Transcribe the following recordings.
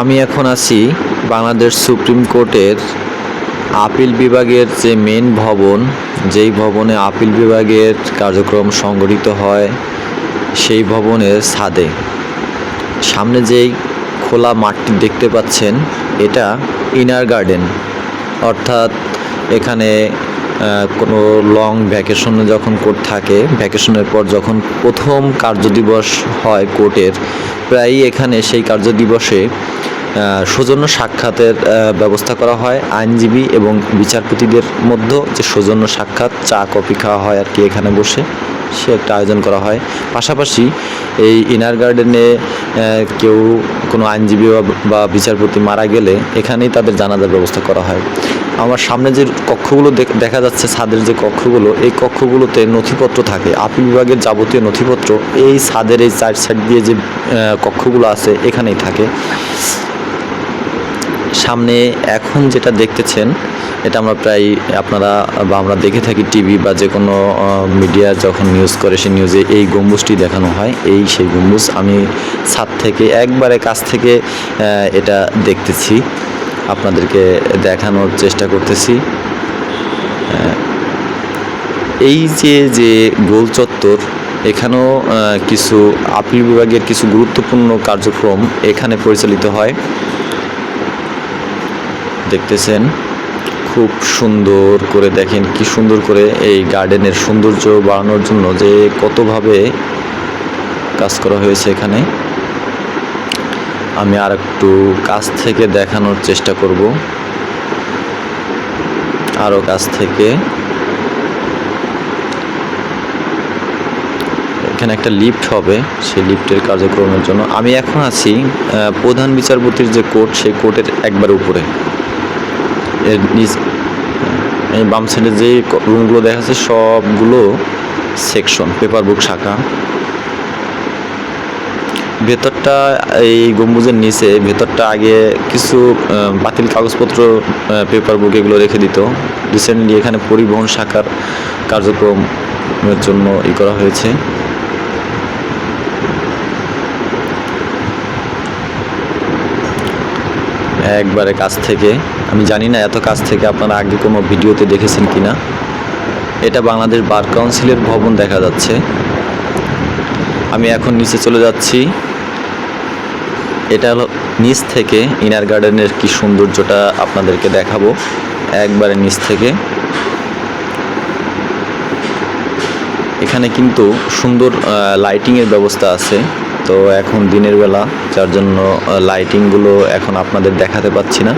আমি এখন আছি বাংলাদেশ সুপ্রিম কোর্টের আপিল বিভাগের যে মেন ভবন, যেই ভবনে আপিল বিভাগের কার্যক্রম সংগঠিত হয়, সেই ভবনের ছাদে। সামনে যেই খোলা মাঠটি দেখতে পাচ্ছেন, এটা ইনার গার্ডেন অর্থাৎ এখানে কোনো লং ভ্যাকেশনে যখন কোর্ট থাকে ভ্যাকেশনের পর যখন প্রথম কার্যদিবস হয় কোর্টের প্রায়ই এখানে সেই কার্যদিবসে সৌজন্য সাক্ষাতের ব্যবস্থা করা হয় আইনজীবী এবং বিচারপতিদের মধ্যে যে সৌজন্য সাক্ষাৎ, চা, কফি খাওয়া হয় আর কি এখানে বসে, সে একটা আয়োজন করা হয়। পাশাপাশি এই ইনার গার্ডেনে কেউ কোনো আইনজীবী বা বিচারপতি মারা গেলে এখানেই তাদের জানাজার ব্যবস্থা করা হয়। আমার সামনে যে কক্ষগুলো দেখ- যাচ্ছে, ছাদের যে কক্ষগুলো, এই কক্ষগুলোতে নথিপত্র থাকে। আপিল বিভাগের যাবতীয় নথিপত্র এই ছাদের এই চার সাইড দিয়ে যে কক্ষগুলো আছে, এখানেই থাকে। সামনে এখন যেটা দেখতেছেন, এটা আমরা প্রায় আপনারা বা আমরা দেখে থাকি টিভি বা যে কোনো মিডিয়া যখন নিউজ করে, সেই নিউজে এই গম্বুজটি দেখানো হয়। এই সেই গম্বুজ আমি ছাদ থেকে, একবারে কাছ থেকে এটা দেখতেছি। আপনাদেরকে দেখানোর চেষ্টা করতেছি। এই যে যে গোল চত্বর, এখানেও কিছু আপিল বিভাগের কিছু গুরুত্বপূর্ণ কার্যক্রম এখানে পরিচালিত হয়। দেখতেছেন, খুব সুন্দর করে দেখেন, কি সুন্দর করে এই গার্ডেনের সৌন্দর্য বাড়ানোর জন্য যে কতভাবে কাজ করা হয়েছে এখানে। আমি আর একটু কাছ থেকে দেখানোর চেষ্টা করব। আরও কাছ থেকে। এখানে একটা লিফট হবে, সেই লিফটের কার্যক্রমের জন্য। আমি এখন আছি প্রধান বিচারপতির যে কোর্ট, সেই কোর্টের একবার উপরে। এর নিচ, এই বাম সাইডে যে রুমগুলো দেখা যাচ্ছে সবগুলো সেকশন পেপার বুক শাখা। ভেতরটা এই গম্বুজের নিচে, ভেতরটা আগে কিছু বাতিল কাগজপত্র পেপার বুক এগুলো রেখে দিত। রিসেন্টলি এখানে পরিবহন শাখার কার্যক্রমের জন্য ই করা হয়েছে। একবারে কাছ থেকে, আমি জানি না এত কাছ থেকে আপনারা আগে কোনো ভিডিওতে দেখেছেন কিনা। এটা বাংলাদেশ বার কাউন্সিলের ভবন দেখা যাচ্ছে। আমি এখন নিচে চলে যাচ্ছি। এটা হলো নিচ থেকে ইনার গার্ডেনের কি সৌন্দর্যটা আপনাদেরকে দেখাবো। একবারে নিচ থেকে। এখানে কিন্তু সুন্দর লাইটিংয়ের ব্যবস্থা আছে। তো এখন দিনের বেলা, যার জন্য লাইটিংগুলো এখন আপনাদের দেখাতে পাচ্ছি না।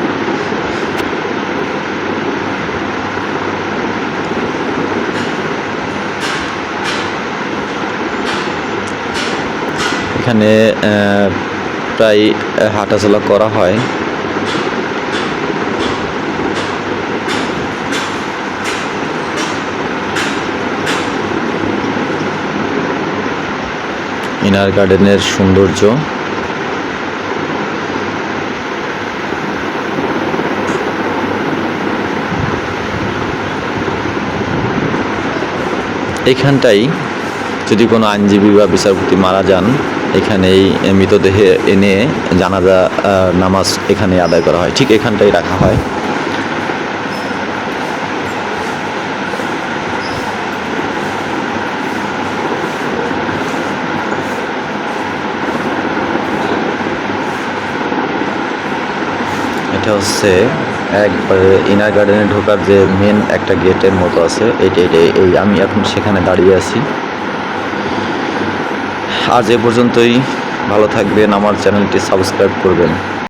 এখানে প্রায় হাঁটাচলা করা হয়। ইনার গার্ডেনের সৌন্দর্য। এইখানটাই যদি কোনো আইনজীবী বা বিচারপতি মারা যান এখানেই মৃতদেহে এনে জানাজা নামাজ এখানে আদায় করা হয়। ঠিক এখানটাই রাখা হয়। এটা হচ্ছে একবারে ইনার গার্ডেনে ঢোকার যে মেন একটা গেটের মতো আছে। এইটা এইটা এই আমি এখন সেখানে দাঁড়িয়ে আছি। আজ এ পর্যন্তই। ভালো থাকবেন আমার চ্যানেলটি সাবস্ক্রাইব করবেন।